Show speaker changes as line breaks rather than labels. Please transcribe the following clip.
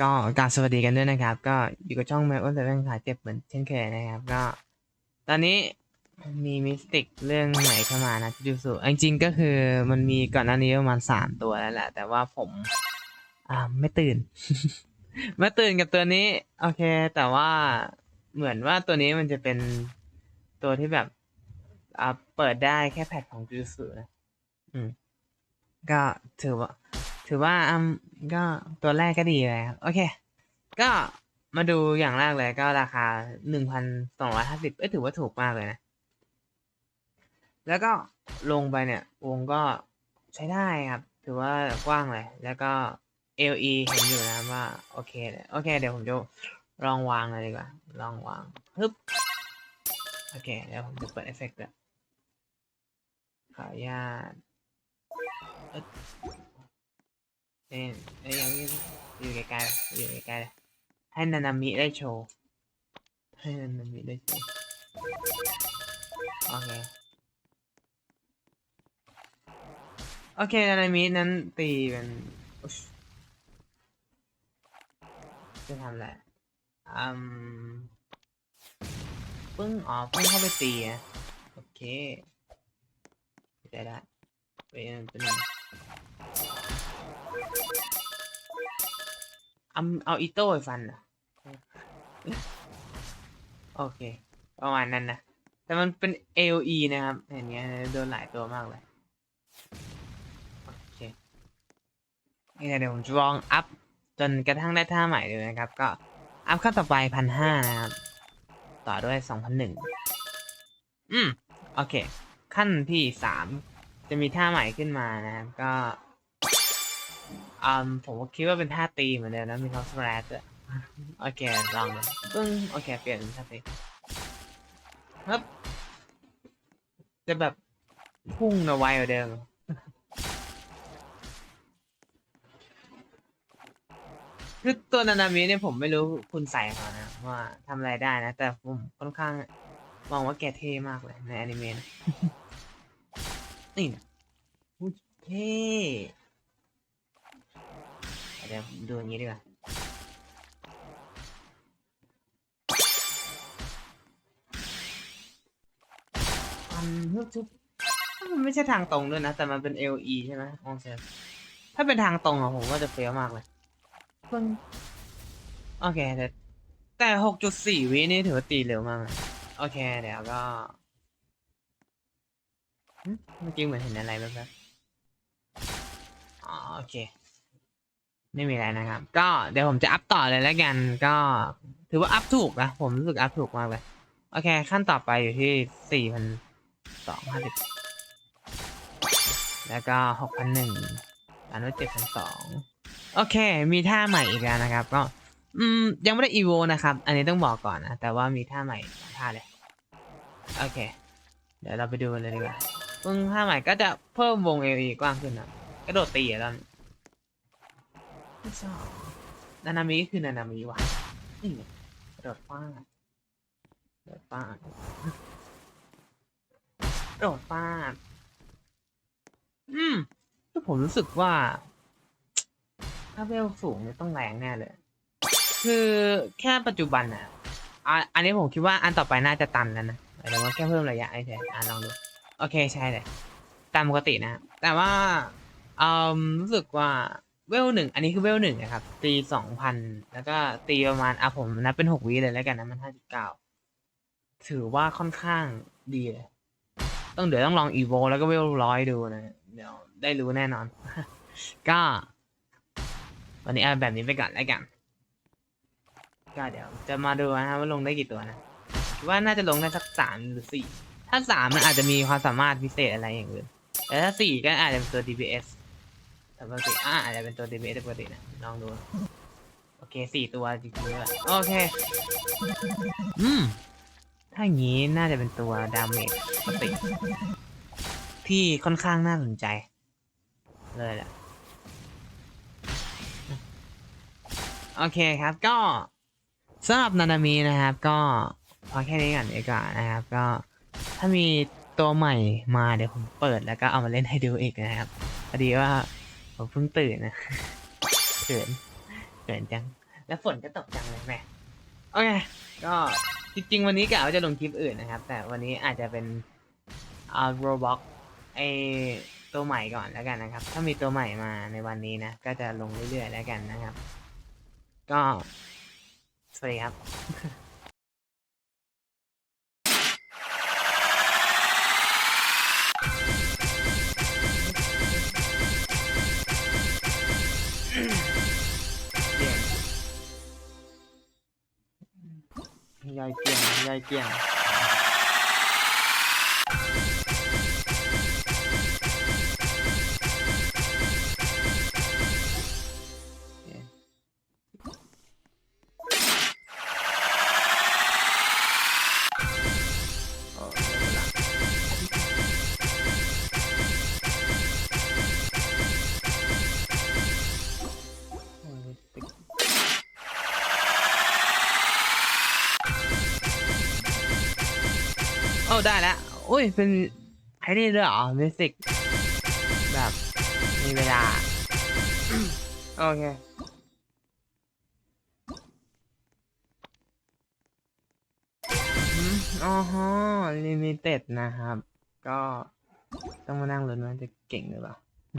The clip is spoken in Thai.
ก็กราบสวัสดีกันด้วยนะครับ ก็อยู่กับช่องแมวอ้นแต่เรื่องขายเจ็บเหมือนเช่นเคยนะครับ ก็ ตอนนี้มีมิสติกเรื่องใหม่เข้ามานะจูสุจริงๆก็คือมันมีก่อนหน้านี้ประมาณสามตัวแล้วแหละ แต่ว่าผม อ่าไม่ตื่น ไม่ตื่นกับตัวนี้ โอเค แต่ว่าเหมือนว่าตัวนี้มันจะเป็นตัวที่แบบอ่าเปิดได้แค่แพทของจูสุนะอืมก็ถือว่า ถือว่าอืมก็ตัวแรกก็ดีเลยครับ โอเค ก็มาดูอย่างแรกเลยก็ราคาหนึ่งพันสองร้อยห้าสิบเอ้ยถือว่าถูกมากเลยนะ แล้วก็ลงไปเนี่ย วงก็ใช้ได้ครับ ถือว่ากว้างเลย แล้วก็ LE เห็นอยู่นะครับว่า โอเคเลยโอเค เดี๋ยวผมจะลองวางเลยดีกว่า ลองวางฮึบโอเค เดี๋ยวผมจะเปิดเอฟเฟกต์ด้วยขออนุญาต เอ้ยเอ้ยเอ้ยยังอยู่ใกล้ๆอยู่ใกล้ๆเลยให้นานามิได้โชว์ให้นานามิได้โชว์โอเคโอเคนานามินั้นตีเป็นจะทำอะไรอืมปึ้งอ๋อปึ้งเข้าไปตีอะโอเคได้ได้เป็นเป็นง เอาเอาอีโต้ไปฟันเหรอโอเค ประมาณนั้นนะ แต่มันเป็น AOE นะครับเห็นเนี้ยโดนหลายตัวมากเลยโอเคนี่เดี๋ยวผมจะลองอัพจนกระทั่งได้ท่าใหม่เลยนะครับ ก็อัพขั้นต่อไปพันห้านะครับ ต่อด้วยสองพันหนึ่งอืม โอเค ขั้นที่สามจะมีท่าใหม่ขึ้นมานะครับ ก็ อืมผมคิดว่าเป็นท่าตีเหมือนเดิมนะมีท็อปสแลชด้วยโอเคลองดูปึ้งโอเค เปลี่ยนเป็นท่าตีครับจะแบบพุ่งเอาไวกว่าเดิมคือตัวนานามิเนี่ยผมไม่รู้คุณใส่เขานะ ว่าทำอะไรได้นะ แต่ผมค่อนข้างมองว่าแกเท่มากเลยในอนิเมะนี่นะเท่ เดี๋ยวผมดูอย่างนี้ดีกว่ามันฮึบชุบมันไม่ใช่ทางตรงด้วยนะ แต่มันเป็น LE ใช่ไหมโอเคถ้าเป็นทางตรงอะผมว่าจะเฟี้ยวมากเลยเพิ่งโอเค แต่แต่หกจุดสี่วินี่ถือว่าตีเร็วมากเลยโอเค เดี๋ยวก็หึเมื่อกี้เหมือนเห็นอะไรแบบๆอ๋อโอเค ไม่มีอะไรนะครับ ก็เดี๋ยวผมจะอัพต่อเลยแล้วกัน ก็ถือว่าอัพถูกนะ ผมรู้สึกอัพถูกมากเลย โอเค ขั้นต่อไปอยู่ที่สี่พันสองห้าสิบแล้วก็หกพันหนึ่งอันว่าเจ็ดพันสองโอเค มีท่าใหม่อีกแล้วนะครับ ก็ อืม ยังไม่ได้อีโวนะครับ อันนี้ต้องบอกก่อนนะ แต่ว่ามีท่าใหม่ท่าเลย โอเค เดี๋ยวเราไปดูเลยดีกว่าปึ้งท่าใหม่ก็จะเพิ่มวงเอลีกว้างขึ้นนะ กระโดดตีอะตอน ไม่ชอบนานามิก็คือนานามิว่ะนี่ไงกระโดดฟาดกระโดดฟาดกระโดดฟาดอืมผมรู้สึกว่า ถ้าเวลสูงเนี่ยต้องแรงแน่เลย คือแค่ปัจจุบันอะอะอันนี้ผมคิดว่าอันต่อไปน่าจะตันแล้วนะหมายถึงว่าแค่เพิ่มระยะไอ้เฉยอะลองดู โอเคใช่เลย ตามปกตินะ แต่ว่าอืมรู้สึกว่า เวลหนึ่งอันนี้คือเวลหนึ่งนะครับ ตีสองพันแล้วก็ตีประมาณอะผมนับเป็นหกวิเลยแล้วกันนะมันห้าสิบเก้าถือว่าค่อนข้างดีเลย ต้องเดี๋ยวต้องลองอีโวแล้วก็เวลร้อยดูนะเดี๋ยวได้รู้แน่นอน ก็วันนี้เอาแบบนี้ไปก่อนแล้วกันก็เดี๋ยวจะมาดูนะครับว่าลงได้กี่ตัวนะคิดว่าน่าจะลงได้สักสามหรือสี่ถ้าสามมันอาจจะมีความสามารถพิเศษอะไรอย่างอื่นแต่ถ้าสี่ก็อาจจะเป็นตัว DPS แต่ปกติอ่าอาจจะเป็นตัว DPS ปกตินะลองดู โอเคสี่ตัวจริงๆด้วยโอเค อืม ถ้าอย่างนี้น่าจะเป็นตัวดาเมจปกติ ที่ค่อนข้างน่าสนใจ เลยแหละโอเคครับก็สำหรับนานามีนะครับ ก็พอแค่นี้ก่อนดีกว่านะครับ ก็ถ้ามีตัวใหม่มาเดี๋ยวผมเปิดแล้วก็เอามาเล่นให้ดูอีกนะครับพอดีว่า ผมเพิ่งตื่นนะเขินเขินจัง แล้วฝนก็ตกจังเลยแม่โอเค ก็จริง ๆ วันนี้กะว่าจะลงคลิปอื่นนะครับ แต่วันนี้อาจจะเป็นอ่าโรบ็อกไอตัวใหม่ก่อนแล้วกันนะครับ ถ้ามีตัวใหม่มาในวันนี้นะ ก็จะลงเรื่อยๆแล้วกันนะครับ ก็ สวัสดีครับ ยายเกี่ยงยายเกี่ยง อ้ได้แล้วอุ้ยเป็นไอ้นี่ด้วยเหรอมิวสิกแบบมีเวลา โอเคอืมอ๋อฮะลิมิเต็ดนะครับ ก็ต้องมานั่งลุ้นว่าจะเก่งหรือเปล่า